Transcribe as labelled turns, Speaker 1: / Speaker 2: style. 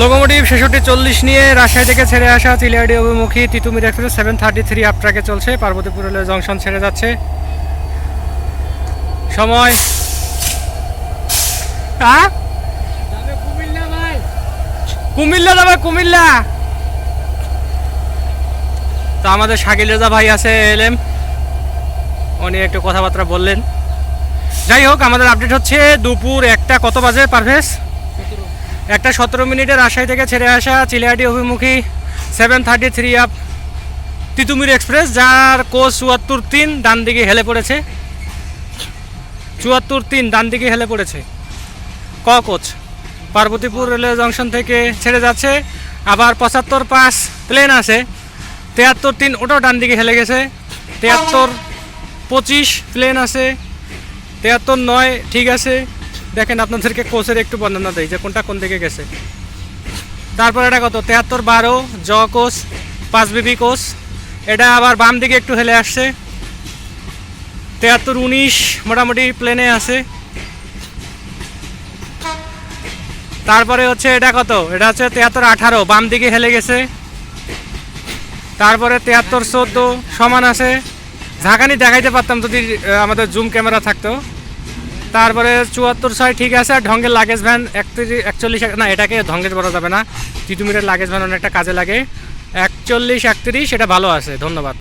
Speaker 1: Locomotive ছেষট্টি চল্লিশ নিয়ে রাজশাহী থেকে ছেড়ে আসা চিলিয়াডি অভিমুখী Titumir express seven thirty three up ট্রাকে চলছে। পার্বতীপুর রেলওয়ে জংশন ছেড়ে যাচ্ছে। সময়। কুমিল্লা যাবে কুমিল্লা। তো আমাদের শাকিল রেজা ভাই আছে এলএম। উনি একটু কথাবার্তা বললেন। যাই হোক, আমাদের আপডেট হচ্ছে দুপুর একটা কত বাজে, পারভেজ? একটা সতেরো মিনিটে রাজশাহী থেকে ছেড়ে আসা চিলিয়াটি অভিমুখী seven thirty three up Titumir express যার কোচ চুয়াত্তর তিন ডান দিকে হেলে পড়েছে। চুয়াত্তর তিন ডান দিকে হেলে পড়েছে। ক কোচ পার্বতীপুর রেলওয়ে জংশন থেকে ছেড়ে যাচ্ছে। আবার পঁচাত্তর পাঁচ প্লেন আছে। তেয়াত্তর তিন, ওটাও ডান দিকে হেলে গেছে। তেয়াত্তর পঁচিশ প্লেন আছে। তেয়াত্তর নয়, ঠিক আছে। দেখেন আপনাদেরকে কোচের একটু বর্ণনা দেয় যে কোনটা কোন দিকে গেছে। তারপর এটা কত? তেহাত্তর, বারো, জ কোচ, পাঁচ বিবি কোচ। এটা আবার বাম দিকে একটু হেলে আসছে। তেহাত্তর, উনিশ মোটামুটি প্লেনে আছে। তারপরে হচ্ছে এটা কত? এটা হচ্ছে তেহাত্তর, আঠারো, বাম দিকে হেলে গেছে। তারপরে তেহাত্তর, চোদ্দ সমান আছে। ঝাঁকানি দেখাইতে পারতাম যদি আমাদের জুম ক্যামেরা থাকতো। তারপরে চুয়াত্তর ছয় ঠিক আছে, আর ঢঙ্গের লাগেজ ভ্যান একচল্লিশ, না, এটাকে ঢঙ্গের বলা যাবে না। তিতুমিরের লাগেজ ভ্যান অনেকটা কাজে লাগে। একচল্লিশ, একত্রিশ, এটা ভালো আছে, ধন্যবাদ।